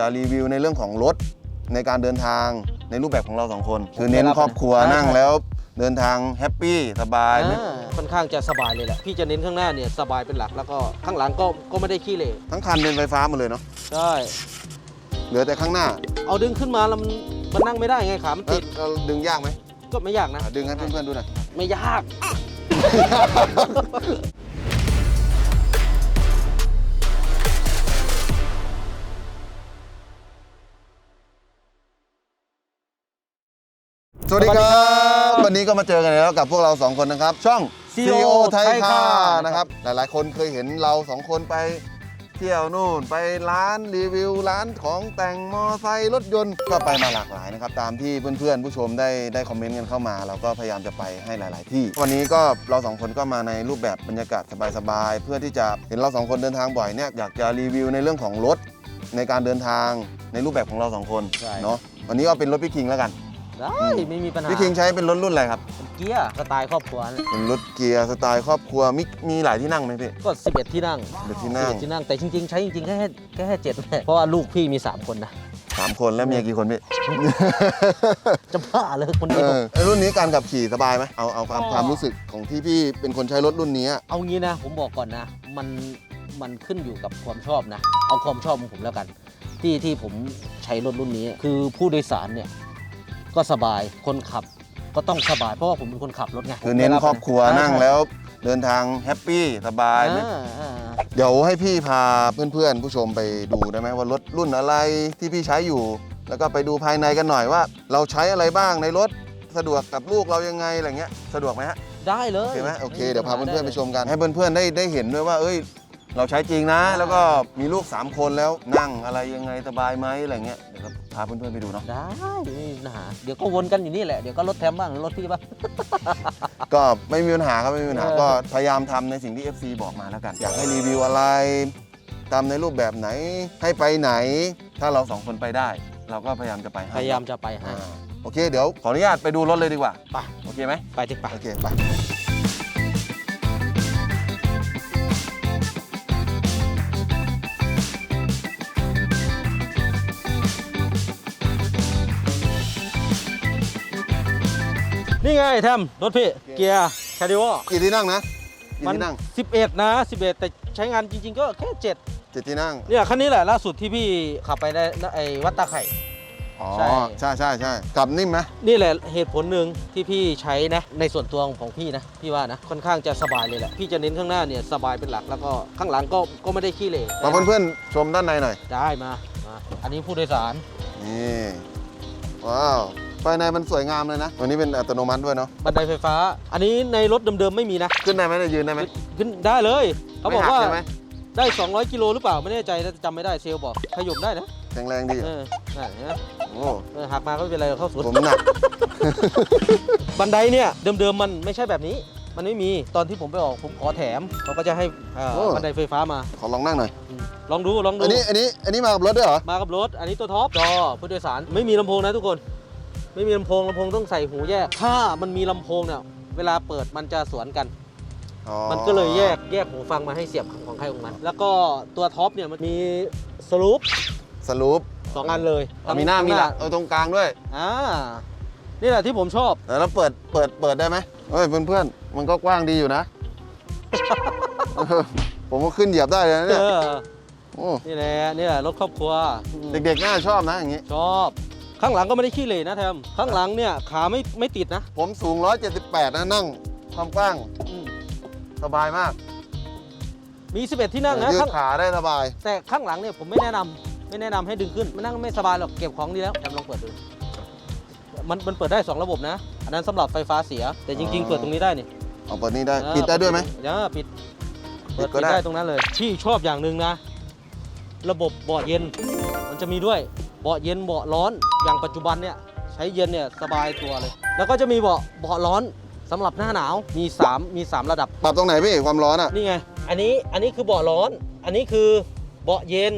จะรีวิวในเรื่องของรถในการเดินทางในรูปแบบของเราสองคน คือเน้นครอบครัวใช่นั่งแล้วเดินทางแฮปปี้สบายไม่ อ่าค่อนข้างจะสบายเลยแหละ พี่จะเน้นข้างหน้าเนี่ยสบายเป็นหลักแล้วก็ข้างหลังก็ก็ไม่ได้ขี้เหร่ทั้งคันเป็นไฟฟ้าหมดเลยเนาะใช่เหลือแต่ข้างหน้าเอาดึงขึ้นมาแล้วมันมันนั่งไม่ได้ไงขามันเอ้ติยดเราดึงยากไหมก็ไม่ยากนะ อะดึงให้เพื่อนๆดูหน่อยไม่ยาก สวัสดีครับ วันนี้ก็มาเจอกันแล้วกับพวกเราสองคนนะครับ ช่อง CEO ไทย Thai คา Car นะครับ หลายๆ คนเคยเห็นเราสองคนไปเที่ยวนู่นไปร้านรีวิวร้านของแต่งมอไซค์รถยนต์ก็ไปมาหลากหลายนะครับ ตามที่เพื่อนๆ ผู้ชมได้ได้คอมเมนต์กันเข้ามา เราก็พยายามจะไปให้หลาย ๆ ที่ วันนี้ก็เราสองคนก็มาในรูปแบบบรรยากาศสบายๆเพื่อที่จะเห็นเราสองคนเดินทางบ่อยเนี่ยอยากจะรีวิวในเรื่องของรถในการเดินทางในรูปแบบของเราสองคนใช่เนาะวันนี้ก็เป็นรถพี่คิงแล้วกัน ได้ไม่มีปัญหาพี่คิงใช้เป็นรถรุ่นอะไรครับเป็นเกียร์สไตล์ครอบครัวนะเป็นรถเกียร์สไตล์ครอบครัวมีมีหลายที่นั่งไหมพี่ก็ 11 ที่นั่งเด็ดที่นั่ง11ที่นั่งแต่จริง ๆ ใช้จริงๆ แค่แค่แค่เจ็ดแหละเพราะว่าลูกพี่มี 3 คนนะสามคนแล้วเมียกี่คนพี่ จะบ้าเลยคนเอเดียวอไอ้รุ่นนี้การขับขี่สบายไหมเอาเอาความก็ความรู้สึกของที่พี่เป็นคนใช้รถรุ่นนี้อะเอางี้นะ ผมบอกก่อนนะ มันมันขึ้นอยู่กับความชอบนะ เอาความชอบของผมแล้วกัน ที่ที่ผมใช้รถรุ่นนี้ คือผู้โดยสารเนี่ย ก็สบายคนขับก็ต้องสบายเพราะว่าผมเป็นคนขับรถไงคือเน้นครอบครัวใช่นั่งแล้วเดินทางแฮปปี้สบายไม่อ่าอ่าเดี๋ยวให้พี่พาเพื่อนๆ ผู้ชมไปดูได้ไหมว่ารถรุ่นอะไรที่พี่ใช้อยู่ แล้วก็ไปดูภายในกันหน่อยว่า เราใช้อะไรบ้างในรถสะดวกกับลูกเรายังไงอะไรเงี้ยสะดวกไหมฮะได้เลโอยเคไหมโอเคม่มีเดี๋ยวพาปัญหเพื่อนๆไปด้ลยชมกันให้เพื่อนๆได้ได้เห็นด้วยว่าเอ้ย เราใช้จริงนะ แล้วก็มีลูก 3 คนแล้วนั่งอะไรยังไงสบายไหมอะไรเงี้ยเดี๋ยวก็พาเพื่อนๆไปดูเนาะได้ไม่มีปัญหาเดี๋ยวก็วนกันอยู่นี่แหละ เดี๋ยวก็รถแถมบ้างรถพี่บ้าง ก็ไม่มีปัญหาครับไม่มีปัญหาเออ ก็พยายามทำในสิ่งที่ FC บอกมาแล้วกัน อยากให้รีวิวอะไรทำในรูปแบบไหนให้ไปไหน ถ้าเราสองคนไปได้ เราก็พยายามจะไปให้พยายามจะไปให้อ่าโอเคเดี๋ยวขออนุญาตไปดูรถเลยดีกว่าไปโอเคไหม ไปจิไป โอเคไป นี่ไงแทมรถพี่ เกียร์แคดิวกี่ที่นั่งนะกี่มันที่นั่ง11 นะ 11 แต่ใช้งานจริง ๆ ก็แค่ 7 เจ็ดที่นั่งเนี่ยคันนี้แหละล่าสุดที่พี่ขับไปในไอ้วัดตาไข่ อ๋อใช่ ใช่ใช่ใช่กลับนิ่มไหมนี่แหละเหตุผลหนึ่งที่พี่ใช้นะ ในส่วนตัวของพี่นะพี่ว่านะค่อนข้างจะสบายเลยแหละ พี่จะเน้นข้างหน้าเนี่ยสบายเป็นหลักแล้วก็ข้างหลังก็ก็ไม่ได้ขี้เหร่มาเพื่อนๆชมด้านในหน่อย ได้มามาอันนี้ผู้โดยสารนี่ว้าว ภายในมันสวยงามเลยนะตัวนี้เป็นอัตโนมัติด้วยเนาะ บันไดไฟฟ้า อันนี้ในรถเดิมๆไม่มีนะ ขึ้นได้ไหมได้ยืนได้ไหมขึ้นได้เลย เขาบอกว่า ไม่หัใช่ไหมได้ 200 กิโลหรือเปล่า ไม่แน่ใจนะจำไม่ได้เซลลบอกขยมได้นะ แข็งแรงดีเออนั่นเห็นไหมโอ้เออหักมาก็ไม่เป็นไรเข้าสวนผมหนัก บันไดเนี่ยเดิมๆมันไม่ใช่แบบนี้ มันไม่มี ตอนที่ผมไปออกผมขอแถมเขาก็จะให้เอ่อโอ้ บันไดไฟฟ้ามาขอลองนั่งหน่อย อืมลองดูลองดู อันนี้อันนี้อันนี้มากับรถด้วยเหรอ มากับรถ อันนี้ตัวท็อปจอผู้โดยสารไม่มีลำโพงนะทุกคน ไม่มีลำโพงลำโพงต้องใส่หูแยก ถ้ามันมีลำโพงเนี่ยเวลาเปิดมันจะสวนกัน อ๋อมันก็เลยแยกแยกหูฟังมาให้เสียบของใครของมัน แล้วก็ตัวท็อปเนี่ยมันมีสลูปสรูปสองอันเลยมีหน้ามีหลังงเออตรงกลางด้วย อ่านี่แหละที่ผมชอบแต่แล้วเปิดเปิดเปิดได้ไหมเฮ้ยเพื่อนๆ มันก็กว้างดีอยู่นะ เออผมก็ขึ้นเหยียบได้เลยนะเอเนี่ยอ โอ้นี่แหละนี่แหละรถครอบครัว เด็กๆน่าชอบนะอย่างนี้ ชอบ ข้างหลังก็ไม่ได้ขี้เหร่นะแทมข้างหลังเนี่ยขาไม่ไม่ติดนะผมสูง 178 นะนั่ง ความกว้างอืมสบายมากมี 11 ที่นั่งนะยืดข้างขาได้สบาย แต่ข้างหลังเนี่ยผมไม่แนะนำไม่แนะนำให้ดึงขึ้นมันนั่งไม่สบายหรอกเก็บของดีแล้วแทมลองเปิดดูมันมันเปิดได้2ระบบนะ อันนั้นสำหรับไฟฟ้าเสีย แต่จริง ๆ เปิดตรงนี้ได้นี่ เอาเปิดนี่ได้ อ่าปิดได้ด้วยไหม อ่าปิดปิเปิดดก็ปิดได้ได้ ตรงนั้นเลย ที่ชอบอย่างหนึ่งนะ ระบบเบาะเย็น มันจะมีด้วย เบาะเย็นเบาะร้อนอย่างปัจจุบันเนี่ยใช้เย็นเนี่ยสบายตัวเลย แล้วก็จะมีเบาะเบาะร้อนสำหรับหน้าหนาวมีสามมีสามระดับปรับตรงไหนพี่ความร้อนอะนี่ไงอันนี้อันนี้คือเบาะร้อน อันนี้คือเบาะเย็น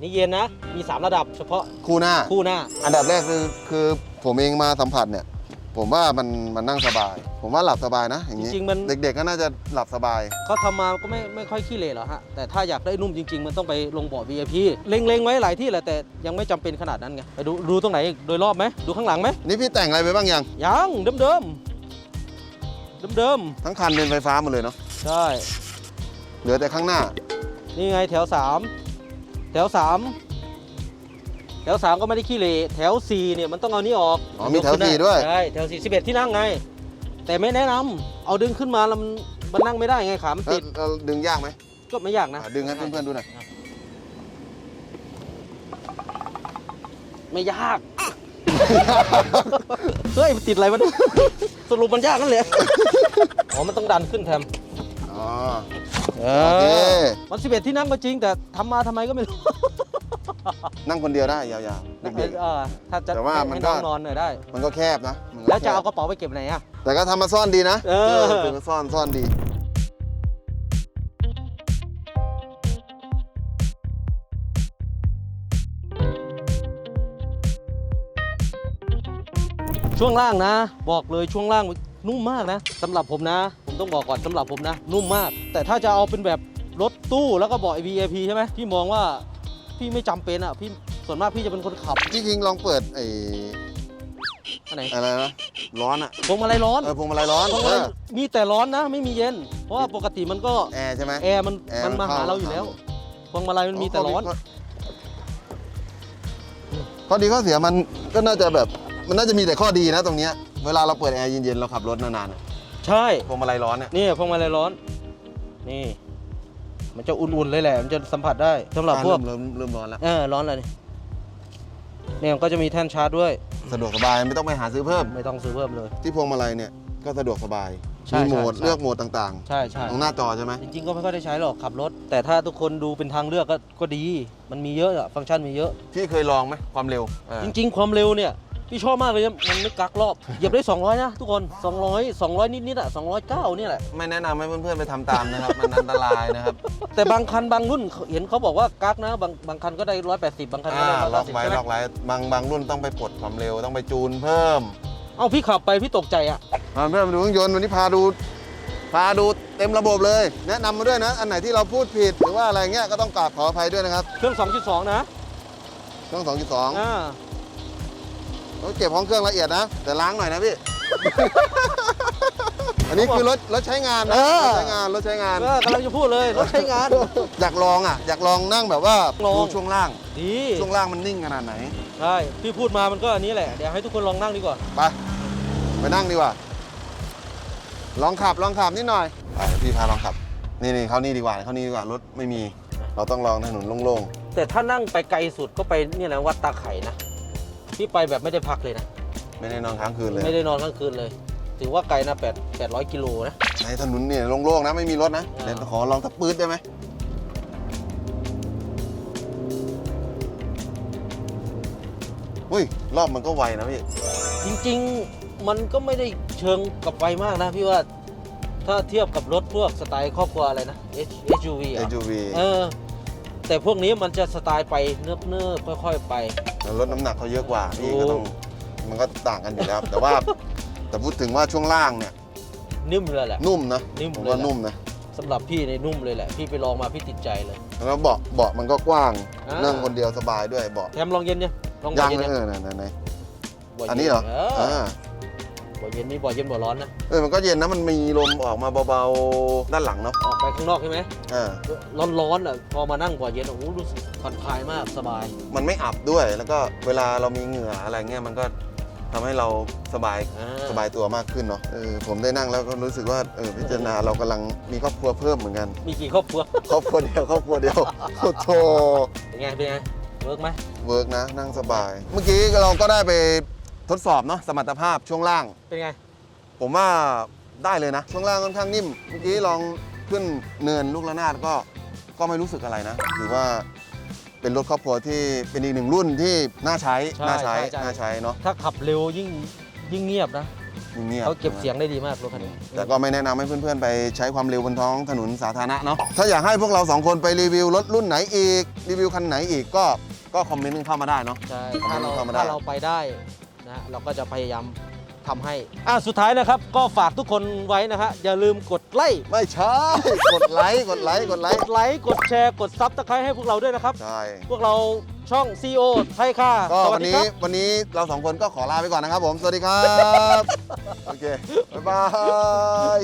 นี่เย็นนะมี 3 ระดับเฉพาะคู่หน้า คู่หน้า อันดับแรกคือคือผมเองมาสัมผัสเนี่ย ผมว่ามันมันนั่งสบาย ผมว่าหลับสบายนะ อย่างจนี้ริงๆมัน เด็กๆก็น่าจะหลับสบาย เขาทำมาก็ไม่ไม่ค่อยขี้เหร่หรอกฮะ แต่ถ้าอยากได้นุ่มจริง ๆ มันต้องไปลงเบาะ VIP เล็งๆไว้หลายที่แหละแต่ยังไม่จำเป็นขนาดนั้นไงไปดูดูตรงไหนอีกโดยรอบไหมดูข้างหลังไหมนี่พี่แต่งอะไรไปบ้างยัง ยังเดิมเดิมเดิมเดิมทั้งคันเป็นไฟฟ้าหมดเลยเนาะๆใช่เหลือแต่ข้างหน้า นี่ไงแถวสามแถวสาม แถวสามก็ไม่ได้ขี้เหร่แถวสี่เนี่ยมันต้องเอานี้ออกอ๋อมีแถวสี่ด้วย ใช่แถวสี่สิบเอ็ดที่นั่งไง แต่ไม่แนะนำเอาดึงขึ้นมาแล้วมันมันนั่งไม่ได้ไงขามันแล้วติดแล้วดึงยากไหมก็ไม่ยากนะ อะดึงให้เพื่อนๆดูหน่อยไม่ยาก เฮ้ยมันติดอะไรวะเนี่ยสรุปมันยากนั่นแหละ อ๋อ มันต้องดันขึ้นแทมอ๋อเอโอเคมันสิบเอ็ดที่นั่งก็จริง แต่ทำมาทำไมก็ไม่รู้ นั่งคนเดียวได้ยาวๆเด็ก เออถ้าจะแต่ว่าให้มันให้ก็ น้องนอนหน่อยได้ ๆมันก็แคบนะมันก็แล้วจะคบเอากระเป๋าไปเก็บไหนอะ แต่ก็ทำมาซ่อนดีนะเออเป็นซ่อนซ่อนดี ช่วงล่างนะ บอกเลยช่วงล่างนุ่มมากนะสำหรับผมนะ ผมต้องบอกก่อนสำหรับผมนะ นุ่มมาก แต่ถ้าจะเอาเป็นแบบรถตู้แล้วก็เบาะ VIP ใช่ไหมพี่มองว่า พี่ไม่จำเป็นอะพี่ส่วนมากพี่จะเป็นคนขับที่จริงลองเปิดไอ้อันไหนอะไรนะร้อนอะพวงมาลัยร้อนเออพวงมาลัยร้อนพวงเอมาลัยอมีแต่ร้อนนะ ไม่มีเย็น เพราะว่าปกติมันก็แอร์ใช่ไหม แอร์มันแอร์มันมามันเข้าหาเราอยู่แล้วพวงมาลัยมันมีแต่ร้อน ข้อดีข้อเสียมันก็น่าจะแบบมันน่าจะมีแต่ข้อดีนะตรงเนี้ยเวลาเราเปิดแอร์เย็นๆเราขับรถนานๆอะใช่พวงมาลัยร้อนเนี่ยนี่พวงมาลัยร้อน นี่ มันจะอุ่นๆเลยแหละ มันจะสัมผัสได้สำหรับพวก เริ่มเริ่มเริ่มร้อนแล้ว เออร้อนเลยนี่เนี่ยมันก็จะมีแท่นชาร์จด้วย สะดวกสบายไม่ต้องไปหาซื้อเพิ่ม ไม่ต้องซื้อเพิ่มเลย ที่พวงมาลัยเนี่ยก็สะดวกสบาย ใช่มีโหมดใช่ เลือกโหมดต่างใช่ใช่ๆ ตรงหน้าจอใช่ไหมจริงๆก็ไม่ค่อยได้ใช้หรอกขับรถ แต่ถ้าทุกคนดูเป็นทางเลือกก็ก็ดี มันมีเยอะอะฟังก์ชันมีเยอะ พี่เคยลองไหมความเร็วเออจริง ๆ ความเร็วเนี่ย พี่ชอบมากเลยนะมันไม่กักรอบเหยียบได้ 200 นะ ทุกคน 200 200 นิดๆอะ209เนี่ยแหละ ไม่แนะนำให้เพื่อนๆไปทำตามนะครับ มันอันตรายนะครับ แต่บางคันบางรุ่นเห็นเขาบอกว่ากักนะ บางบางคันก็ได้ 180 บางคันก็อ่าได้ล็อก190ไว้ใช่ไหมล็อกไว้บางบางรุ่นต้องไปปลดความเร็วต้องไปจูนเพิ่มเอ้าพี่ขับไปพี่ตกใจอะมาเพื่อนมาดูเครื่องยนต์วันนี้พาดู พาดูเต็มระบบเลย แนะนำมาด้วยนะ อันไหนที่เราพูดผิดหรือว่าอะไรเงี้ยก็ต้องกราบขออภัยด้วยนะครับเครื่อง 2.2 นะเครื่อง2.2 อ่า ต้องเก็บห้องเครื่องละเอียดนะ แต่ล้างหน่อยนะพี่ อันนี้คือรถรถใช้งานนะเออ รถใช้งานรถใช้งาน เออกำลังจะพูดเลยรถใช้งาน อยากลองอะ อยากลองนั่งแบบว่าลอง ดูช่วงล่าง ดีช่วงล่างมันนิ่งขนาดไหน ใช่พี่พูดมามันก็อันนี้แหละ เดี๋ยวให้ทุกคนลองนั่งดีกว่า ไป ไปนั่งดีกว่า ลองขับลองขับนิดหน่อยไปพี่พาลองขับ นี่นี่เขานี่ดีกว่าเขานี่ดีกว่ารถไม่มี เราต้องลองถนนโล่งแต่ถ้านั่งไปไกลสุดก็ไปเนี่ยนะวัดตาไข่นะ พี่ไปแบบไม่ได้พักเลยนะๆไม่ได้นอนค้างคืนเลยไม่ได้นอนกลางคืนเลย ถือว่าไกลนะ8 800กิโลนะ ในถนนเนี่ยโล่งๆนะไม่มีรถนะอ่าเดี๋ยวขอลองสักปื๊ดได้ไหมอุ้ยรอบมันก็ไวนะพี่ จริงๆมันก็ไม่ได้เชิงกับไวมากนะพี่ว่าถ้าเทียบกับรถพวกสไตล์ครอบครัวอะไรนะ H- SUV อะ SUV เออ แต่พวกนี้มันจะสไตล์ไปเนิบเนิบๆค่อย ๆ ไป แล้วรถน้ำหนักเขาเยอะกว่าพี่ถูกก็ต้องมันก็ต่างกันอยู่แล้วแต่ว่า แต่พูดถึงว่าช่วงล่างเนี่ยนิ่มเลยแหละ นุ่มนะนิ่มผมเลยว่าแหละนุ่มนะสำหรับพี่ในยนุ่มเลยแหละ พี่ไปลองมาพี่ติดใจเลย แล้วเบาะเบาะมันก็กว้างอ่า นั่งคนเดียวสบายด้วยเบาะแถมลองเย็นยังลองบ่ยัองเย็นเลยยังเออไหนไหนไหน บ่ย็อันนี้เหรอเออ่าอ บ่เย็นนี่บ่เย็นบ่ร้อนนะ เออมันก็เย็นนะมันมีลมออกมาเบาๆด้านหลังเนาะออกไปข้างนอกใช่ไหมอ่าร้อนๆอะพอมานั่งบ่อเย็นโอ้โหรู้สึกผ่อนคลายมากสบาย มันไม่อับด้วยแล้วก็เวลาเรามีเหงื่ออะไรเงี้ยมันก็ทำให้เราสบายอ่า สบายตัวมากขึ้นเนาะเออผมได้นั่งแล้วก็รู้สึกว่าเออพิจารณาเรากำลังมีครอบครัวเพิ่มเหมือนกัน มีกี่ครอบครัว ครอบครัวเดียวครอบครัวเดียวโอ้โธ เป็นไงเป็นไงเวิร์กไหมเวิร์กนะนั่งสบาย เมื่อกี้เราก็ได้ไป ทดสอบเนาะสมรรถภาพช่วงล่าง เป็นไง ผมว่าได้เลยนะ ช่วงล่างค่อนข้างนิ่ม เมื่อกี้ลองขึ้นเนินลูกระนาดก็ก็ไม่รู้สึกอะไรนะ ถือว่าเป็นรถครอบครัวที่เป็นอีกหนึ่งรุ่นที่น่าใช้ใช่น่าใช้ใช่ใช่ น่าใช้เนาะถ้าขับเร็วยิ่งยิ่งเงียบนะเงียบเขาเก็บเสียงได้ดีมากรถคันนี้แต่ก็ไม่แนะนำให้เพื่อนๆ ไปใช้ความเร็วบนท้องถนนสาธารณะเนาะถ้าอยากให้พวกเราสองคนไปรีวิวรถรุ่นไหนอีกรีวิวคันไหนอีกก็ก็คอมเมนต์เข้ามาได้เนาะ ใช่คอมเมนต์ถ้าเราเข้ามาได้ ถ้าเราไปได้ นะเราก็จะพยายามทำให้อะสุดท้ายนะครับ ก็ฝากทุกคนไว้นะฮะอย่าลืมกดไลค์ไม่ใช่ กดไลค์กดไลค์กดไลกค์ดไลค์กดแชร์กดซับสไครต์ให้พวกเราด้วยนะครับ ใช่ พวกเราช่อง CEO ไทยค่ะก็สวัวัสนดีนี้ครับ วันนี้เราสองคนก็ขอลาไปก่อนนะครับผม สวัสดีครับ โอเค บ๊ายบาย